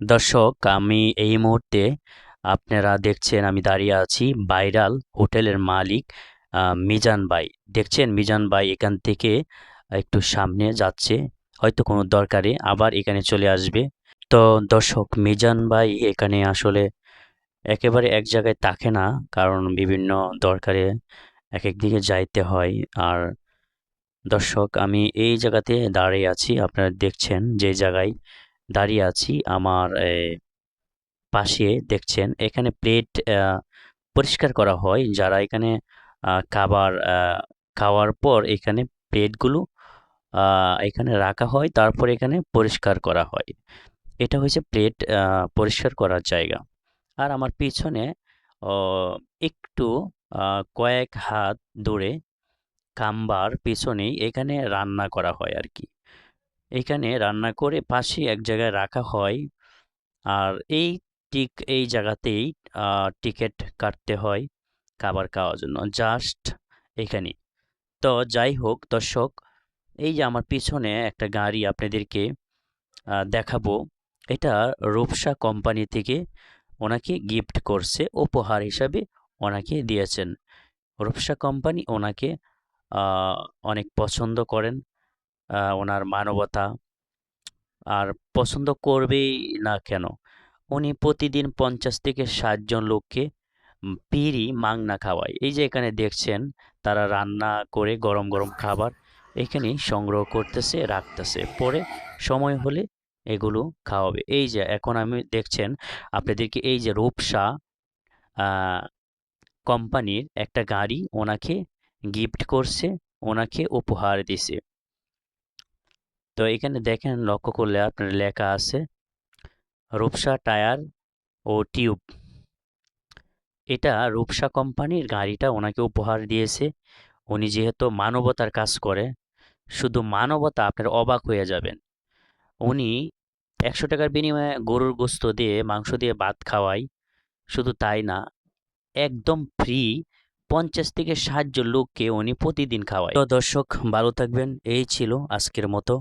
দর্শক, আমি এই মুহূর্তে আপনারা দেখছেন, আমি দাঁড়িয়ে আছি বাইরাল হোটেলের মালিক মিজান ভাই। দেখছেন, মিজান ভাই এখান থেকে একটু সামনে যাচ্ছে, হয়তো কোনো দরকারে আবার এখানে চলে আসবে। তো দর্শক, মিজান ভাই এখানে আসলে একেবারে এক জায়গায় থাকে না, কারণ বিভিন্ন দরকারে এক এক দিকে যাইতে হয়। আর দর্শক, আমি এই জায়গাতে দাঁড়িয়ে আছি, আপনারা দেখছেন যে জায়গায় দাঁড়িয়ে আছি আমার পাশে দেখছেন, এখানে প্লেট পরিষ্কার করা হয়। যারা এখানে খাবার খাওয়ার পর এখানে প্লেটগুলো এখানে রাখা হয়, তারপর এখানে পরিষ্কার করা হয়। এটা হয়েছে প্লেট পরিষ্কার করার জায়গা। আর আমার পিছনে একটু কয়েক হাত দূরে, খাম্বার পিছনেই এখানে রান্না করা হয় আর কি। এখানে রান্না করে পাশে এক জায়গায় রাখা হয়। আর এই টিক এই জায়গাতেই টিকিট কাটতে হয় খাবার খাওয়ার জন্য। জাস্ট এখানে। তো যাই হোক, দর্শক, এই যে আমার পিছনে একটা গাড়ি আপনাদেরকে দেখাবো। এটা রূপসা কোম্পানি থেকে ওনাকে গিফট করছে, উপহার হিসাবে ওনাকে দিয়েছেন। রূপসা কোম্পানি ওনাকে অনেক পছন্দ করেন। ওনার মানবতা। আর পছন্দ করবেই না কেন? উনি প্রতিদিন পঞ্চাশ থেকে ষাট জন লোককে পিড়ি মাংনা খাওয়ায়। এই যে এখানে দেখছেন, তারা রান্না করে গরম গরম খাবার এখানে সংগ্রহ করতেছে, রাখতেছে। পরে সময় হলে এগুলো খাওয়াবে। এই যে এখন আমি দেখছেন, আপনাদেরকে এই যে রূপসা কোম্পানির একটা গাড়ি ওনাকে গিফট করছে, ওনাকে উপহার দিছে। তো এখানে দেখেন লক্ষ্য করলে আপনার লেখা আছে রূপসা টায়ার ও টিউব। এটা রূপসা কোম্পানির গাড়িটা ওনাকে উপহার দিয়েছে। উনি যেহেতু মানবতার কাজ করে, শুধু মানবতা আপনার অবাক হয়ে যাবেন। উনি একশো টাকার বিনিময়ে গরুর গোস্ত দিয়ে, মাংস দিয়ে ভাত খাওয়াই শুধু তাই না, একদম ফ্রি পঞ্চাশ থেকে জন লোককে উনি প্রতিদিন খাওয়ায়। তো দর্শক, ভালো থাকবেন। এই ছিল আজকের মতো।